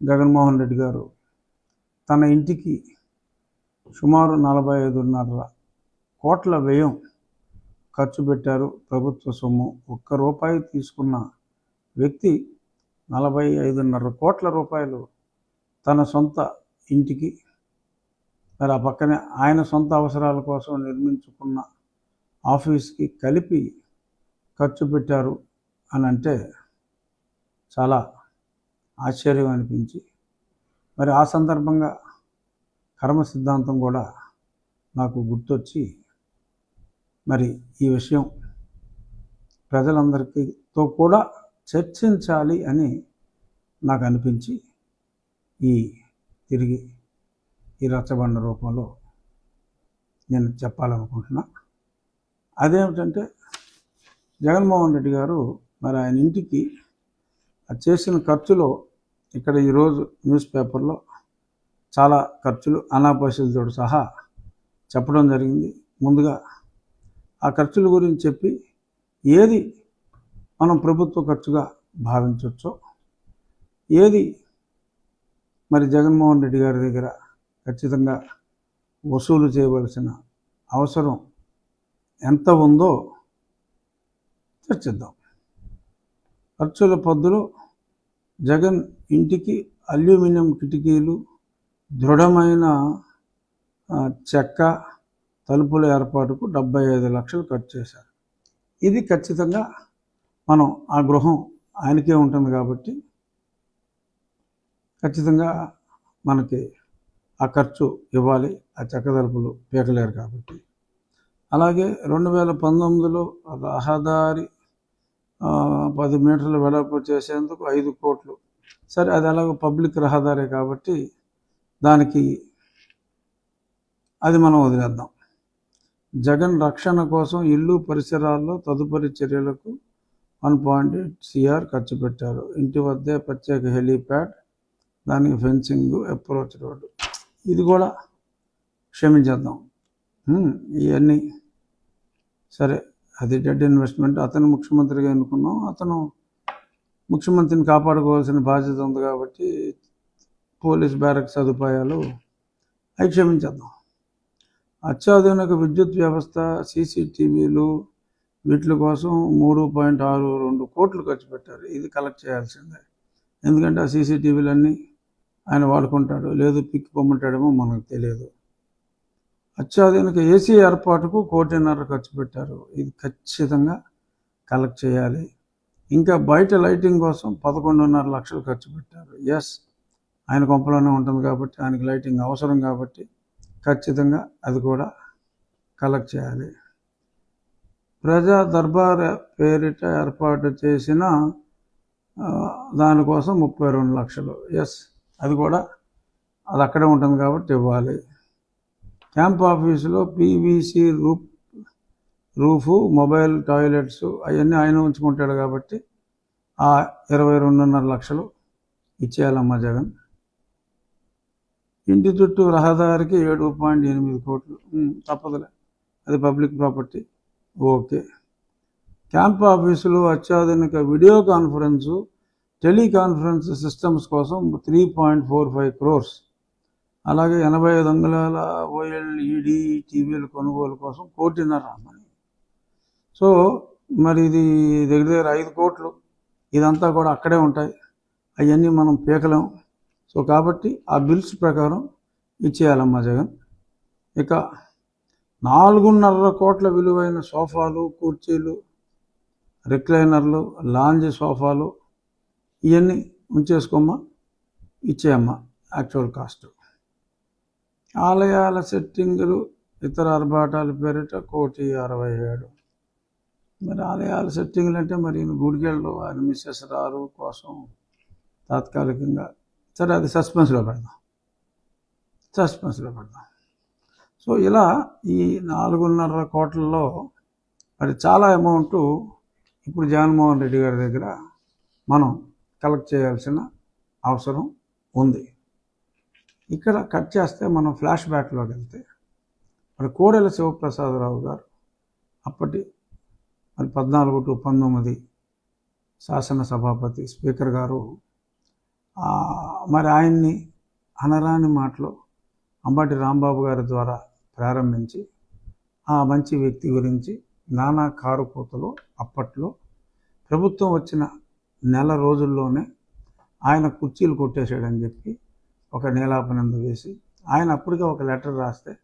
జగన్మోహన్ రెడ్డి గారు తన ఇంటికి సుమారు నలభై ఐదున్నర కోట్ల వ్యయం ఖర్చు పెట్టారు. ప్రభుత్వ సొమ్ము ఒక్క రూపాయి తీసుకున్న వ్యక్తి నలభై ఐదున్నర కోట్ల రూపాయలు తన సొంత ఇంటికి మరి ఆ పక్కనే ఆయన సొంత అవసరాల కోసం నిర్మించుకున్న ఆఫీస్కి కలిపి ఖర్చు పెట్టారు అని అంటే చాలా ఆశ్చర్యం అనిపించి మరి ఆ సందర్భంగా కర్మ సిద్ధాంతం కూడా నాకు గుర్తొచ్చి మరి ఈ విషయం ప్రజలందరికీతో కూడా చర్చించాలి అని నాకు అనిపించి ఈ తిరిగి ఈ రచ్చబండ రూపంలో నేను చెప్పాలనుకుంటున్నా. అదేమిటంటే జగన్మోహన్ రెడ్డి గారు మరి ఆయన ఇంటికి చేసిన ఖర్చులో ఇక్కడ ఈరోజు న్యూస్ పేపర్లో చాలా ఖర్చులు అనాపశలతో సహా చెప్పడం జరిగింది. ముందుగా ఆ ఖర్చుల గురించి చెప్పి ఏది మనం ప్రభుత్వ ఖర్చుగా భావించవచ్చో ఏది మరి జగన్మోహన్ రెడ్డి గారి దగ్గర ఖచ్చితంగా వసూలు చేయవలసిన అవసరం ఎంత ఉందో చర్చిద్దాం. ఖర్చుల పద్దులో జగన్ ఇంటికి అల్యూమినియం కిటికీలు దృఢమైన చెక్క తలుపుల ఏర్పాటుకు డెబ్బై ఐదు లక్షలు ఖర్చు చేశారు. ఇది ఖచ్చితంగా మనం ఆ గృహం ఆయనకే ఉంటుంది కాబట్టి ఖచ్చితంగా మనకి ఆ ఖర్చు ఇవ్వాలి ఆ చెక్క తలుపులు పీకలేరు కాబట్టి. అలాగే రెండు వేల పంతొమ్మిదిలో రహదారి పది మీటర్ల వెడల్పు చేసేందుకు ఐదు కోట్లు. సరే అది అలాగే పబ్లిక్ రహదారే కాబట్టి దానికి అది మనం వదిలేద్దాం. జగన్ రక్షణ కోసం ఇల్లు పరిసరాల్లో తదుపరి చర్యలకు వన్ పాయింట్ ఎయిట్ సిఆర్ ఖర్చు పెట్టారు. ఇంటి వద్దే ప్రత్యేక హెలీప్యాడ్ దానికి ఫెన్సింగ్ అప్రోచ్ రోడ్డు. ఇది కూడా క్షమించేద్దాం. ఇవన్నీ. సరే. అది డెడ్ ఇన్వెస్ట్మెంట్ అతను ముఖ్యమంత్రిగా ఎన్నుకున్నాం అతను ముఖ్యమంత్రిని కాపాడుకోవాల్సిన బాధ్యత ఉంది కాబట్టి పోలీస్ బ్యారక్ సదుపాయాలు అవి క్షమించేద్దాం అత్యాధునిక విద్యుత్ వ్యవస్థ సీసీటీవీలు వీటి కోసం మూడు పాయింట్ ఆరు రెండు కోట్లు ఖర్చు పెట్టారు. ఇది కలెక్ట్ చేయాల్సిందే. ఎందుకంటే ఆ సీసీటీవీలన్నీ ఆయన వాడుకుంటాడు లేదు పిక్ పొమ్మంటాడేమో మనకు తెలియదు. అత్యాధునిక ఏసీ ఏర్పాటుకు కోటిన్నర ఖర్చు పెట్టారు. ఇది ఖచ్చితంగా కలెక్ట్ చేయాలి. ఇంకా బయట లైటింగ్ కోసం పదకొండున్నర లక్షలు ఖర్చు పెట్టారు. ఎస్ ఆయన కొంపలోనే ఉంటుంది కాబట్టి ఆయనకి లైటింగ్ అవసరం కాబట్టి ఖచ్చితంగా అది కూడా కలెక్ట్ చేయాలి. ప్రజా దర్బార్ పేరిట ఏర్పాటు చేసిన దానికోసం ముప్పై రెండు లక్షలు. ఎస్ అది కూడా అది అక్కడే ఉంటుంది కాబట్టి ఇవ్వాలి. క్యాంప్ ఆఫీసులో PVC roof roof mobile toilets అవన్నీ ఆయన ఉంచుకుంటాడు కాబట్టి ఆ ఇరవై రెండున్నర లక్షలు ఇచ్చేయాలమ్మా జగన్. ఇంటి చుట్టూ రహదారికి ఏడు పాయింట్ ఎనిమిది కోట్లు. తప్పదులే. అది పబ్లిక్ ప్రాపర్టీ. ఓకే. క్యాంప్ ఆఫీసులో అత్యాధునిక వీడియో కాన్ఫరెన్సు టెలికాన్ఫరెన్స్ సిస్టమ్స్ కోసం three point four five crores అలాగే ఎనభై ఐదు అంగుళాల ఓఎల్ఈడి టీవీల కొనుగోలు కోసం కోటిన్నర మనీ సో మరి ఇది దగ్గర దగ్గర ఐదు కోట్లు. ఇదంతా కూడా అక్కడే ఉంటాయి. అవన్నీ మనం పీకలేం. సో కాబట్టి ఆ బిల్స్ ప్రకారం ఇచ్చేయాలమ్మా జగన్. ఇక నాలుగున్నర కోట్ల విలువైన సోఫాలు కుర్చీలు రిక్లైనర్లు లాంజ్ సోఫాలు ఇవన్నీ ఉంచేసుకోమ్మా. ఇచ్చేయమ్మా యాక్చువల్ కాస్ట్. ఆలయాల సెట్టింగులు ఇతర ఆర్భాటాల పేరిట కోటి అరవై ఏడు. మరి ఆలయాల సెట్టింగులు అంటే మరి ఈయన గుడికెళ్ళు ఆయన మిస్సెస్ రారు కోసం తాత్కాలికంగా. సరే అది సస్పెన్స్లో పెడదాం. సస్పెన్స్లో పెడదాం. సో ఇలా ఈ నాలుగున్నర కోట్లలో మరి చాలా అమౌంట్ ఇప్పుడు జగన్మోహన్ రెడ్డి గారి దగ్గర మనం కలెక్ట్ చేయాల్సిన అవసరం ఉంది. ఇక్కడ కట్ చేస్తే మనం ఫ్లాష్ బ్యాక్లోకి వెళ్తే మరి కోడెల శివప్రసాదరావు గారు అప్పటి మరి పద్నాలుగు టు పంతొమ్మిది శాసన సభాపతి స్పీకర్ గారు మరి ఆయన్ని అనరాని మాటలు అంబటి రాంబాబు గారి ద్వారా ప్రారంభించి ఆ మంచి వ్యక్తి గురించి నానా కారుకూతలు అప్పట్లో ప్రభుత్వం వచ్చిన నెల రోజుల్లోనే ఆయన కుర్చీలు కొట్టేశాడని చెప్పి ఒక నీలాపనంద వేసి ఆయన అప్పటికే ఒక లెటర్ రాస్తే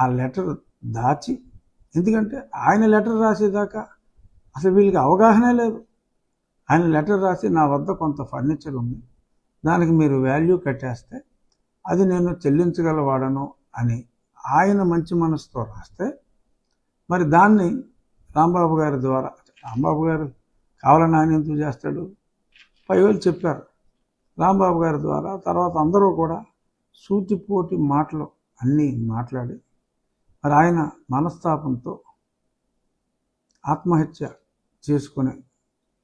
ఆ లెటర్ దాచి ఎందుకంటే ఆయన లెటర్ రాసేదాకా అసలు వీళ్ళకి అవగాహనే లేదు. ఆయన లెటర్ రాసి నా వద్ద కొంత ఫర్నిచర్ ఉంది దానికి మీరు వాల్యూ కట్టేస్తే అది నేను చెల్లించగలవాడను అని ఆయన మంచి మనసుతో రాస్తే మరి దాన్ని రాంబాబు గారి ద్వారా రాంబాబు గారు కావాలని ఆయన ఎందుకు చేస్తాడు? పైవేలు చెప్పారు. రాంబాబు గారి ద్వారా తర్వాత అందరూ కూడా సూటిపోటి మాటలు అన్నీ మాట్లాడి మరి ఆయన మనస్తాపంతో ఆత్మహత్య చేసుకునే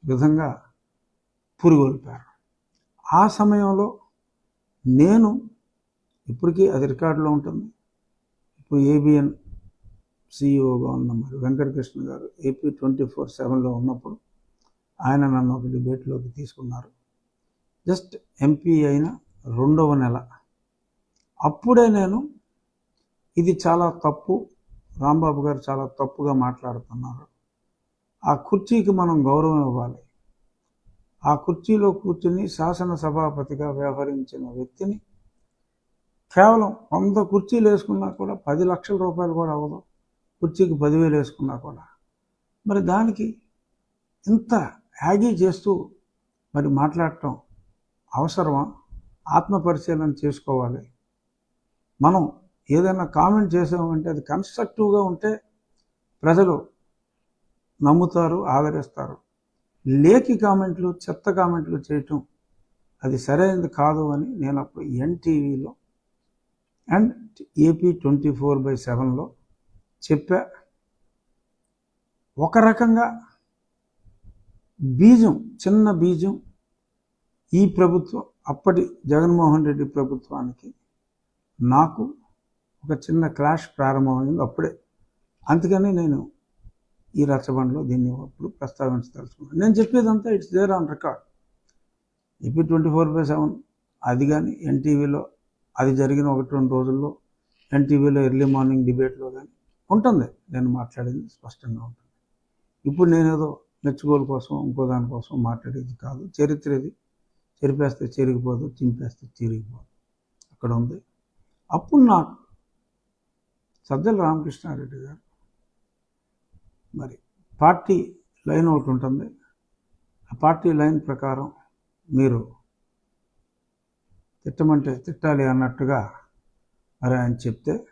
విధంగా పురుగొల్పారు. ఆ సమయంలో నేను ఇప్పటికీ అది రికార్డులో ఉంటుంది. ఇప్పుడు ఏబిఎన్ సిఇఓగా ఉన్న మరి వెంకటకృష్ణ గారు ఏపీ ట్వంటీ ఫోర్ సెవెన్లో ఉన్నప్పుడు ఆయన నన్ను ఒక డిబేట్లోకి తీసుకున్నారు. జస్ట్ ఎంపీ అయిన రెండవ నెల. అప్పుడే నేను ఇది చాలా తప్పు రాంబాబు గారు చాలా తప్పుగా మాట్లాడుతున్నారు. ఆ కుర్చీకి మనం గౌరవం ఇవ్వాలి. ఆ కుర్చీలో కూర్చుని శాసనసభాపతిగా వ్యవహరించిన వ్యక్తిని కేవలం వంద కుర్చీలు వేసుకున్నా కూడా పది లక్షల రూపాయలు కూడా అవ్వదు. కుర్చీకి పదివేలు వేసుకున్నా కూడా. మరి దానికి ఇంత యాగీ చేస్తూ మరి మాట్లాడటం అవసరమా? ఆత్మపరిశీలన చేసుకోవాలి. మనం ఏదైనా కామెంట్ చేసామంటే అది కన్స్ట్రక్టివ్గా ఉంటే ప్రజలు నమ్ముతారు ఆదరిస్తారు. లేకి కామెంట్లు చెత్త కామెంట్లు చేయటం అది సరైనది కాదు అని నేను అప్పుడు ఎన్టీవీలో and AP twenty four by సెవెన్లో చెప్పా. ఒక రకంగా బీజం చిన్న బీజం ఈ ప్రభుత్వం అప్పటి జగన్మోహన్ రెడ్డి ప్రభుత్వానికి నాకు ఒక చిన్న క్లాష్ ప్రారంభమైంది అప్పుడే. అందుకని నేను ఈ రచ్చబండలో దీన్ని అప్పుడు ప్రస్తావించదలుచుకున్నాను. నేను చెప్పేదంతా it's there on record. AP twenty four by seven అది కానీ ఎన్టీవీలో అది జరిగిన ఒకటి రెండు రోజుల్లో ఎన్టీవీలో ఎర్లీ మార్నింగ్ డిబేట్లో కానీ ఉంటుంది. నేను మాట్లాడేది స్పష్టంగా ఉంటుంది. ఇప్పుడు నేనేదో మెచ్చుకోలు కోసం ఇంకో దానికోసం మాట్లాడేది కాదు. చరిత్ర ఇది. చెరిపేస్తే చెరిగిపోదు చింపేస్తే చిరిగిపోదు. అక్కడ ఉంది. అప్పుడు నాకు సజ్జల రామకృష్ణారెడ్డి గారు మరి పార్టీ లైన్ ఒకటి ఉంటుంది. ఆ పార్టీ లైన్ ప్రకారం మీరు తిట్టమంటే తిట్టాలి అన్నట్టుగా మరి ఆయన చెప్తే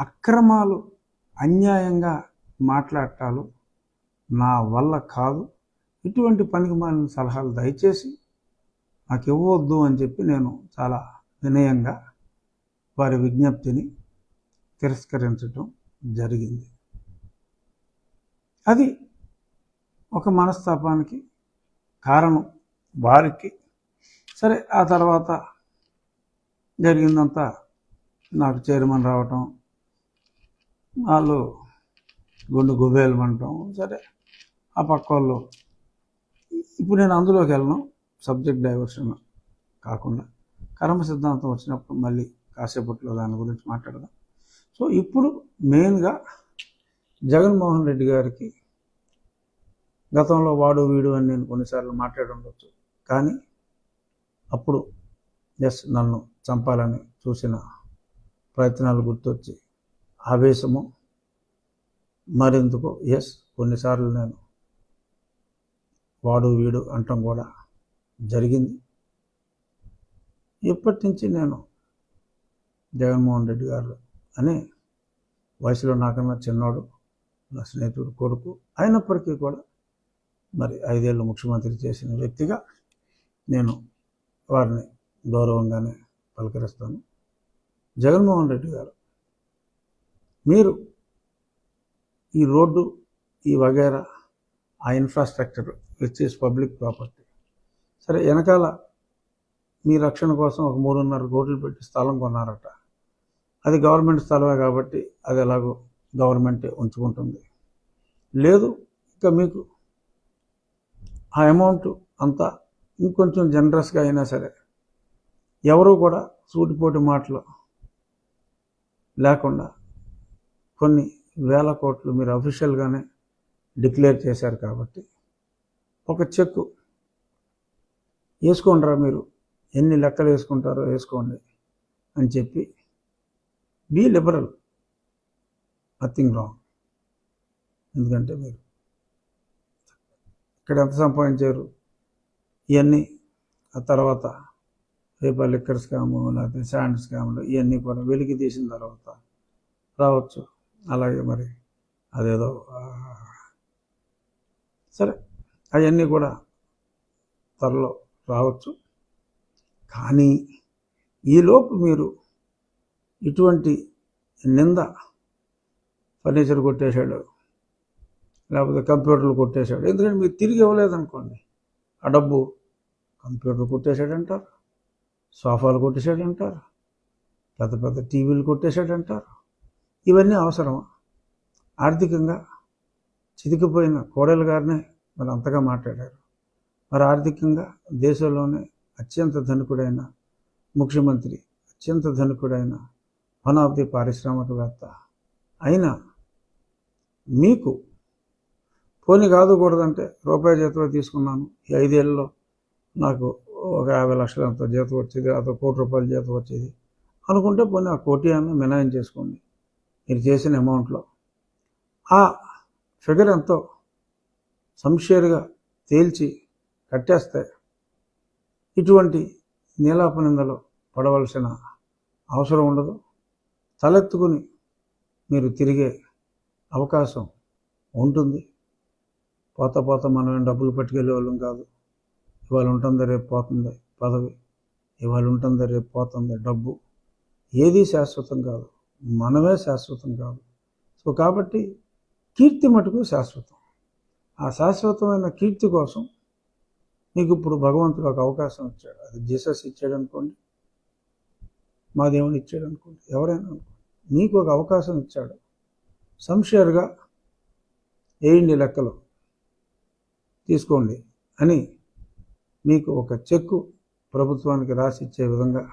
అక్రమాలు అన్యాయంగా మాట్లాడటాలు నా వల్ల కాదు. ఇటువంటి పనికి మాలిన సలహాలు దయచేసి నాకు ఇవ్వవద్దు అని చెప్పి నేను చాలా వినయంగా వారి విజ్ఞప్తిని తిరస్కరించటం జరిగింది. అది ఒక మనస్తాపానికి కారణం వారికి. సరే ఆ తర్వాత జరిగిందంతా నాకు చైర్మన్ రావటం వాళ్ళు గుండు గుబేలు అనటం సరే ఆ పక్క వాళ్ళు ఇప్పుడు నేను అందులోకి వెళ్ళను. సబ్జెక్ట్ డైవర్షన్ కాకుండా కర్మ సిద్ధాంతం వచ్చినప్పుడు మళ్ళీ కాసేపట్లో దాని గురించి మాట్లాడదాం. సో ఇప్పుడు మెయిన్గా జగన్మోహన్ రెడ్డి గారికి గతంలో వాడు వీడు అని నేను కొన్నిసార్లు మాట్లాడి ఉండొచ్చు. కానీ అప్పుడు ఎస్ నన్ను చంపాలని చూసిన ప్రయత్నాలు గుర్తొచ్చి ఆవేశము. మరెందుకో? ఎస్ కొన్నిసార్లు నేను వాడు వీడు అంటాం కూడా జరిగింది. ఇప్పటి నుంచి నేను జగన్మోహన్ రెడ్డి గారు అని వయసులో నాకన్నా చిన్నోడు నా స్నేహితుడు కొడుకు అయినప్పటికీ కూడా మరి ఐదేళ్ళు ముఖ్యమంత్రి చేసిన వ్యక్తిగా నేను వారిని గౌరవంగానే పలకరిస్తాను. జగన్మోహన్ రెడ్డి గారు మీరు ఈ రోడ్డు ఈ వగేరా ఆ infrastructure which is public property సరే వెనకాల మీ రక్షణ కోసం ఒక మూడున్నర కోట్లు పెట్టి స్థలం కొన్నారట. అది గవర్నమెంట్ స్థలమే కాబట్టి అది ఎలాగో గవర్నమెంటే ఉంచుకుంటుంది. లేదు ఇంకా మీకు ఆ అమౌంట్ అంతా ఇంకొంచెం జనరస్గా అయినా సరే ఎవరు కూడా సూటిపోటి మాటలు లేకుండా కొన్ని వేల కోట్లు మీరు అఫీషియల్గానే డిక్లేర్ చేశారు కాబట్టి ఒక చెక్కు. వేసుకుంటారా మీరు? ఎన్ని లెక్కలు వేసుకుంటారో వేసుకోండి అని చెప్పి బీ లిబరల్. Nothing wrong. ఎందుకంటే మీరు ఇక్కడ ఎంత సంపాదించారు? ఇవన్నీ ఆ తర్వాత రేపు లిక్కర్ స్కాము లేకపోతే శాండ్ స్కాములు ఇవన్నీ కూడా వెలికి తీసిన తర్వాత రావచ్చు. అలాగే మరి అదేదో సరే. అవన్నీ కూడా త్వరలో రావచ్చు. కానీ ఈలోపు మీరు ఇటువంటి నింద ఫర్నిచర్ కొట్టేశాడు లేకపోతే కంప్యూటర్లు కొట్టేశాడు ఎందుకంటే మీరు తిరిగి ఇవ్వలేదనుకోండి ఆ డబ్బు కంప్యూటర్ కొట్టేశాడంటారు సోఫాలు కొట్టేశాడంటారు పెద్ద పెద్ద టీవీలు కొట్టేశాడంటారు. ఇవన్నీ అవసరమా? ఆర్థికంగా చితికిపోయిన కోడలు గారినే మరి అంతగా మాట్లాడారు. మరి ఆర్థికంగా దేశంలోనే అత్యంత ధనికుడైన ముఖ్యమంత్రి అత్యంత ధనికుడైన వన్ ఆఫ్ ది పారిశ్రామికవేత్త అయినా మీకు పోనీ కాదుకూడదంటే రూపాయి జీతం తీసుకున్నాను. ఈ ఐదేళ్ళలో నాకు ఒక యాభై లక్షలు అంత జీతం వచ్చేది అతను కోటి రూపాయల జీతం వచ్చేది. అనుకుంటే పోనీ ఆ కోటి అన్న మినాయం చేసుకోండి మీరు చేసిన అమౌంట్లో ఆ ఫిగర్ ఎంతో సంషేర్గా తేల్చి కట్టేస్తే ఇటువంటి నీలాపనిందలో పడవలసిన అవసరం ఉండదు. తలెత్తుకుని మీరు తిరిగే అవకాశం ఉంటుంది. పోత పోత మనం డబ్బులు పట్టుకెళ్ళే వాళ్ళం కాదు. ఇవాళ ఉంటుంది రేపు పోతుంది పదవి. ఇవాళ ఉంటుందా రేపు పోతుంది డబ్బు. ఏది శాశ్వతం కాదు. మనమే శాశ్వతం కాదు. సో కాబట్టి కీర్తి మటుకు శాశ్వతం. ఆ శాశ్వతమైన కీర్తి కోసం మీకు ఇప్పుడు భగవంతుడు ఒక అవకాశం ఇచ్చాడు. అది జీసస్ ఇచ్చాడు అనుకోండి మా దేవుని ఇచ్చాడు అనుకోండి ఎవరైనా అనుకోండి. మీకు ఒక అవకాశం ఇచ్చాడు. సంషేర్గా వేయండి లెక్కలు తీసుకోండి అని మీకు ఒక చెక్కు ప్రభుత్వానికి రాసి ఇచ్చే విధంగా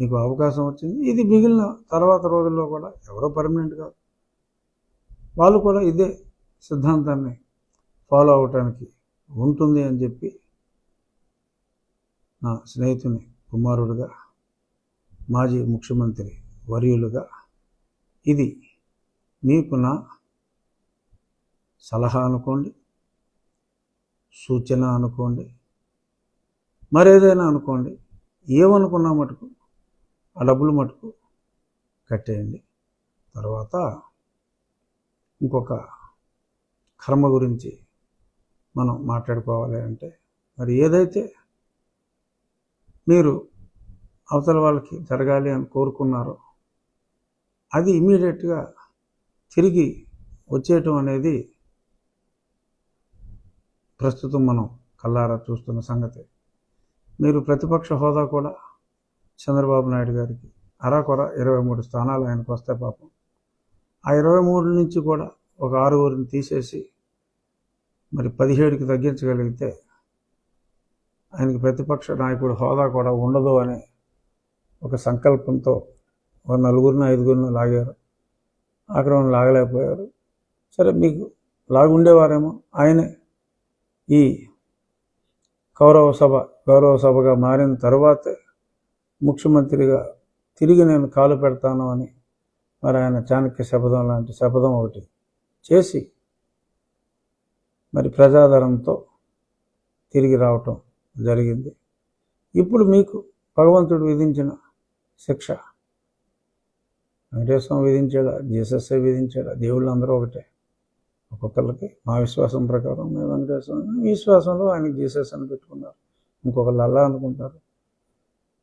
మీకు అవకాశం వచ్చింది. ఇది మిగిలిన తర్వాత రోజుల్లో కూడా ఎవరో పర్మనెంట్ కాదు. వాళ్ళు కూడా ఇదే సిద్ధాంతాన్ని ఫాలో అవటానికి ఉంటుంది అని చెప్పి నా స్నేహితుని కుమారుడుగా మాజీ ముఖ్యమంత్రి వర్యులుగా ఇది మీకు నా సలహా అనుకోండి సూచన అనుకోండి మరేదైనా అనుకోండి ఏమనుకున్నా మటుకు ఆ డబ్బులు మటుకు కట్టేయండి. తర్వాత ఇంకొక కర్మ గురించి మనం మాట్లాడుకోవాలి అంటే మరి ఏదైతే మీరు అవతల వాళ్ళకి జరగాలి అని కోరుకున్నారో అది ఇమీడియట్గా తిరిగి వచ్చేయటం అనేది ప్రస్తుతం మనం కల్లారా చూస్తున్న సంగతి. మీరు ప్రతిపక్ష హోదా కూడా చంద్రబాబు నాయుడు గారికి అరాకొర ఇరవై మూడు స్థానాలు ఆయనకు వస్తే పాపం. ఆ ఇరవై మూడు నుంచి కూడా ఒక ఆరుగురిని తీసేసి మరి పదిహేడుకి తగ్గించగలిగితే ఆయనకి ప్రతిపక్ష నాయకుడు హోదా కూడా ఉండదు అనే ఒక సంకల్పంతో ఒక నలుగురిని ఐదుగురిని లాగారు. ఆక్రమణ లాగలేకపోయారు. సరే మీకు లాగుండేవారేమో. ఆయనే ఈ కౌరవ సభ గౌరవ సభగా మారిన తర్వాత ముఖ్యమంత్రిగా తిరిగి నేను కాలు పెడతాను అని మరి ఆయన చాణక్య శపథం లాంటి శపథం ఒకటి చేసి మరి ప్రజాదరంతో తిరిగి రావటం జరిగింది. ఇప్పుడు మీకు భగవంతుడు విధించిన శిక్ష. వెంకటేశ్వరం విధించాడా? జీసస్ఏ విధించాడా? దేవుళ్ళు అందరూ ఒకటే. ఒక్కొక్కరికి మా విశ్వాసం ప్రకారం మేము వెంకటేశ్వరం విశ్వాసంలో ఆయనకి జీసస్ అని పెట్టుకున్నారు. ఇంకొకళ్ళు అల్లా అనుకుంటారు.